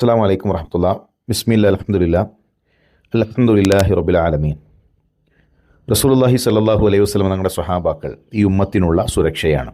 അസ്സാം വലൈക്കും വർഹമത്തുള്ള ബിസ്മില്ല അലഹമുല്ല അലഹമുല്ലാഹി റബുൽ ആലമീൻ. റസൂലുല്ലാഹി സല്ലാഹു അലൈഹി വസ്ലം ഞങ്ങളുടെ സ്വഹാബാക്കൾ ഈ ഉമ്മത്തിനുള്ള സുരക്ഷയാണ്.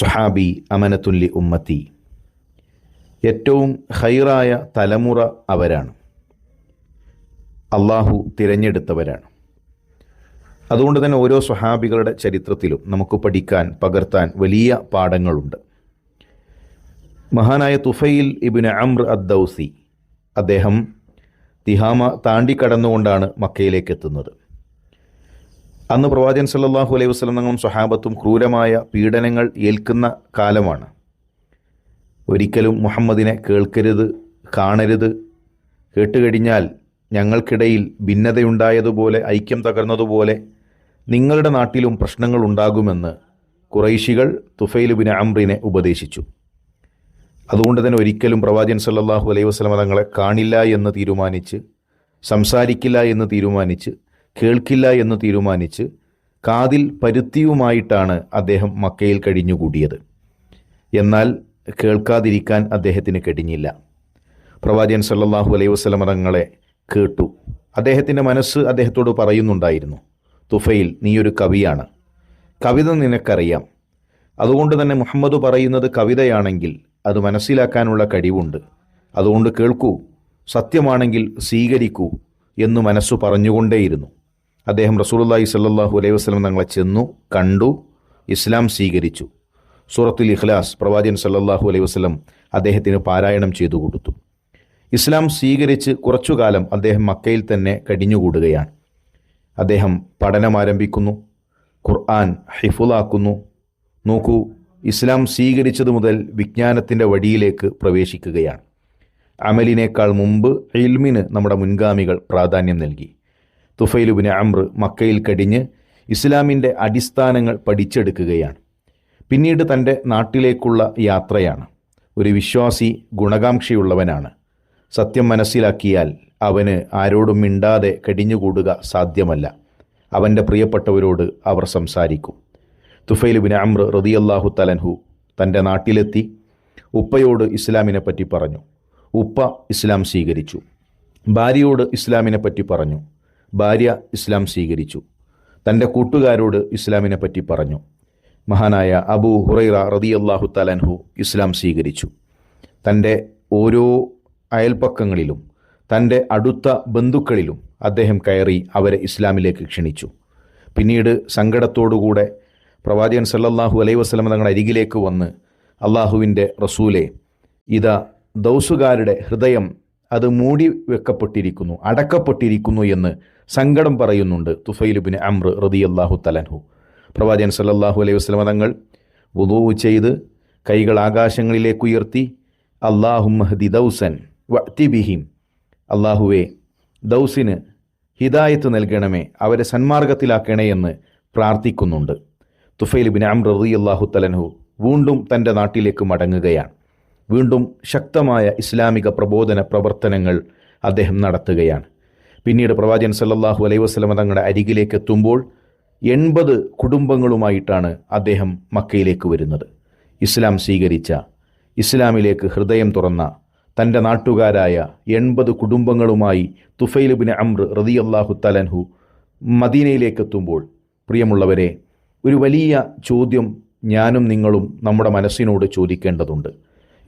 സുഹാബി അമനത്തുല്ലി ഉമ്മത്തി. ഏറ്റവും ഹൈറായ തലമുറ അവരാണ്. അള്ളാഹു തിരഞ്ഞെടുത്തവരാണ്. അതുകൊണ്ട് തന്നെ ഓരോ സ്വഹാബികളുടെ ചരിത്രത്തിലും നമുക്ക് പഠിക്കാൻ പകർത്താൻ വലിയ പാഠങ്ങളുണ്ട്. മഹാനായ തുഫൈൽ ഇബിന് അമ്ര അദ്ദൌസി. അദ്ദേഹം തിഹാമ താണ്ടിക്കടന്നുകൊണ്ടാണ് മക്കയിലേക്ക് എത്തുന്നത്. അന്ന് പ്രവാചകൻ സല്ലാഹു അലൈഹി വസ്ലങ്ങളും സ്വഹാബത്തും ക്രൂരമായ പീഡനങ്ങൾ ഏൽക്കുന്ന കാലമാണ്. ഒരിക്കലും മുഹമ്മദിനെ കേൾക്കരുത് കാണരുത്. കേട്ടുകഴിഞ്ഞാൽ ഞങ്ങൾക്കിടയിൽ ഭിന്നതയുണ്ടായതുപോലെ ഐക്യം തകർന്നതുപോലെ നിങ്ങളുടെ നാട്ടിലും പ്രശ്നങ്ങൾ ഉണ്ടാകുമെന്ന് കുറൈശികൾ തുഫൈലുബിൻ അമ്രിനെ ഉപദേശിച്ചു. അതുകൊണ്ട് തന്നെ ഒരിക്കലും പ്രവാചകൻ സല്ലാഹു അലൈഹി വസ്ലമ തങ്ങളെ കാണില്ല എന്ന് തീരുമാനിച്ച് സംസാരിക്കില്ല എന്ന് തീരുമാനിച്ച് കേൾക്കില്ല എന്ന് തീരുമാനിച്ച് കാതിൽ പരുത്തിയുമായിട്ടാണ് അദ്ദേഹം മക്കയിൽ കഴിഞ്ഞുകൂടിയത്. എന്നാൽ കേൾക്കാതിരിക്കാൻ അദ്ദേഹത്തിന് കഴിഞ്ഞില്ല പ്രവാചകൻ സല്ലാഹു അലൈഹി വസ്ലമ തങ്ങളെ കേട്ടു. അദ്ദേഹത്തിന്റെ മനസ്സ് അദ്ദേഹത്തോട് പറയുന്നുണ്ടായിരുന്നു തുഫയിൽ നീയൊരു കവിയാണ്. കവിത നിനക്കറിയാം. അതുകൊണ്ട് തന്നെ മുഹമ്മദ് പറയുന്നത് കവിതയാണെങ്കിൽ അത് മനസ്സിലാക്കാനുള്ള കഴിവുണ്ട്. അതുകൊണ്ട് കേൾക്കൂ സത്യമാണെങ്കിൽ സ്വീകരിക്കൂ എന്ന് മനസ്സു പറഞ്ഞുകൊണ്ടേയിരുന്നു. അദ്ദേഹം റസൂലുല്ലാഹി സല്ലാഹു അലൈഹി വസ്ലം തങ്ങളെ ചെന്നു കണ്ടു ഇസ്ലാം സ്വീകരിച്ചു. സൂറത്തുൽ ഇഖ്ലാസ് പ്രവാചകൻ സല്ലാഹു അലൈഹി വസ്ലം അദ്ദേഹത്തിന് പാരായണം ചെയ്തു കൊടുത്തു. ഇസ്ലാം സ്വീകരിച്ച് കുറച്ചു കാലം അദ്ദേഹം മക്കയിൽ തന്നെ കടിഞ്ഞുകൂടുകയാണ്. അദ്ദേഹം പഠനം ആരംഭിക്കുന്നു ഖുർആൻ ഹിഫുലാക്കുന്നു നോക്കൂ ഇസ്ലാം സ്വീകരിച്ചതു മുതൽ വിജ്ഞാനത്തിന്റെ വഴിയിലേക്ക് പ്രവേശിക്കുകയാണ്. അമലിനേക്കാൾ മുമ്പ് ഇൽമിന് നമ്മുടെ മുൻഗാമികൾ പ്രാധാന്യം നൽകി. തുഫൈലുബിന് അമ്ര മക്കയിൽ കടിഞ്ഞ് ഇസ്ലാമിന്റെ അടിസ്ഥാനങ്ങൾ പഠിച്ചെടുക്കുകയാണ്. പിന്നീട് തന്റെ നാട്ടിലേക്കുള്ള യാത്രയാണ്. ഒരു വിശ്വാസി ഗുണകാംക്ഷയുള്ളവനാണ്. സത്യം മനസ്സിലാക്കിയാൽ അവന് ആരോടും മിണ്ടാതെ കടിഞ്ഞുകൂടുക സാധ്യമല്ല. അവന്റെ പ്രിയപ്പെട്ടവരോട് അവർ സംസാരിക്കും. തുഫൈലുബിൻ അമ്ര റതിയല്ലാഹു തലൻഹു തന്റെ നാട്ടിലെത്തി ഉപ്പയോട് ഇസ്ലാമിനെ പറ്റി പറഞ്ഞു. ഉപ്പ ഇസ്ലാം സ്വീകരിച്ചു. ഭാര്യയോട് ഇസ്ലാമിനെ പറ്റി പറഞ്ഞു. ഭാര്യ ഇസ്ലാം സ്വീകരിച്ചു. തന്റെ കൂട്ടുകാരോട് ഇസ്ലാമിനെ പറ്റി പറഞ്ഞു. മഹാനായ അബു ഹുറൈറ റതിയല്ലാഹു തലൻഹു ഇസ്ലാം സ്വീകരിച്ചു. തന്റെ ഓരോ അയൽപ്പക്കങ്ങളിലും തന്റെ അടുത്ത ബന്ധുക്കളിലും അദ്ദേഹം കയറി അവരെ ഇസ്ലാമിലേക്ക് ക്ഷണിച്ചു. പിന്നീട് സങ്കടത്തോടുകൂടെ പ്രവാചകൻ സല്ലല്ലാഹു അലൈ വസ്ലം തങ്ങളുടെ അരികിലേക്ക് വന്ന് അള്ളാഹുവിന്റെ റസൂലെ ഇതാ ദൗസുകാരുടെ ഹൃദയം അത് മൂടി വെക്കപ്പെട്ടിരിക്കുന്നു അടക്കപ്പെട്ടിരിക്കുന്നു എന്ന് സങ്കടം പറയുന്നുണ്ട് തുഫൈലുബിൻ അമ്ര റതി അള്ളാഹു തലൻഹു പ്രവാചകൻ സല്ലല്ലാഹു അലൈഹി വസ്ലമ തങ്ങൾ വുദൂ ചെയ്ത് കൈകൾ ആകാശങ്ങളിലേക്ക് ഉയർത്തി അള്ളാഹു മഹദി ദൗസൻ വത്തിബിഹിം അള്ളാഹുവെ ദൗസിന് ഹിദായത്ത് നൽകണമേ അവരെ സന്മാർഗത്തിലാക്കണേ എന്ന് പ്രാർത്ഥിക്കുന്നുണ്ട്. തുഫൈൽ ബിൻ അം റതി അള്ളാഹു തലൻഹു വീണ്ടും തന്റെ നാട്ടിലേക്ക് മടങ്ങുകയാണ്. വീണ്ടും ശക്തമായ ഇസ്ലാമിക പ്രബോധന പ്രവർത്തനങ്ങൾ അദ്ദേഹം നടത്തുകയാണ്. പിന്നീട് പ്രവാചകൻ സല്ലാഹു അലൈഹി വസ്ലമ തങ്ങളുടെ അരികിലേക്ക് എത്തുമ്പോൾ എൺപത് കുടുംബങ്ങളുമായിട്ടാണ് അദ്ദേഹം മക്കയിലേക്ക് വരുന്നത്. ഇസ്ലാം സ്വീകരിച്ച ഇസ്ലാമിലേക്ക് ഹൃദയം തുറന്ന തന്റെ നാട്ടുകാരായ എൺപത് കുടുംബങ്ങളുമായി തുഫൈൽ ബിൻ അമ്ര റതി അള്ളാഹു തലൻഹു മദീനയിലേക്കെത്തുമ്പോൾ പ്രിയമുള്ളവരെ ഒരു വലിയ ചോദ്യം ഞാനും നിങ്ങളും നമ്മുടെ മനസ്സിനോട് ചോദിക്കേണ്ടതുണ്ട്.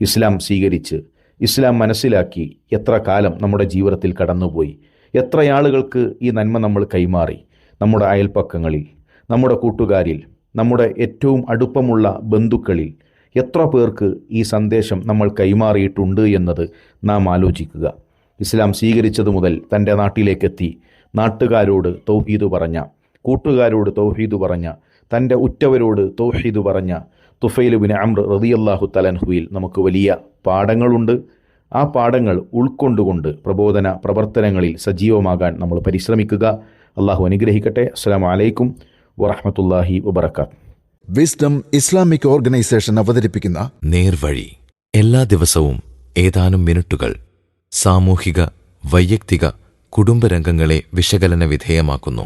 ഇസ്ലാം സ്വീകരിച്ച് ഇസ്ലാം മനസ്സിലാക്കി എത്ര കാലം നമ്മുടെ ജീവിതത്തിൽ കടന്നുപോയി എത്ര ആളുകൾക്ക് ഈ നന്മ നമ്മൾ കൈമാറി നമ്മുടെ അയൽപ്പക്കങ്ങളിൽ നമ്മുടെ കൂട്ടുകാരിൽ നമ്മുടെ ഏറ്റവും അടുപ്പമുള്ള ബന്ധുക്കളിൽ എത്ര പേർക്ക് ഈ സന്ദേശം നമ്മൾ കൈമാറിയിട്ടുണ്ട് എന്നത് നാം ആലോചിക്കുക. ഇസ്ലാം സ്വീകരിച്ചതു മുതൽ തന്റെ നാട്ടിലേക്കെത്തി നാട്ടുകാരോട് തൗഹീദ് പറഞ്ഞ കൂട്ടുകാരോട് തൗഹീദ് പറഞ്ഞ തന്റെ ഉറ്റവരോട് തൗഹീദ് പറഞ്ഞ തുഫൈലുബിന് അമ്ര റതിയല്ലാഹു തലൻഹുയിൽ നമുക്ക് വലിയ പാഠങ്ങളുണ്ട്. ആ പാഠങ്ങൾ ഉൾക്കൊണ്ടുകൊണ്ട് പ്രബോധന പ്രവർത്തനങ്ങളിൽ സജീവമാകാൻ നമ്മൾ പരിശ്രമിക്കുക. അള്ളാഹു അനുഗ്രഹിക്കട്ടെ. അസ്സാം വലൈക്കും വറഹമത്തല്ലാഹി വബർക്കാത്ത് വിസ്ഡം ഇസ്ലാമിക് ഓർഗനൈസേഷൻ അവതരിപ്പിക്കുന്ന നേർവഴി. എല്ലാ ദിവസവും ഏതാനും മിനിറ്റുകൾ സാമൂഹിക വൈയക്തിക കുടുംബരംഗങ്ങളെ വിശകലന വിധേയമാക്കുന്നു.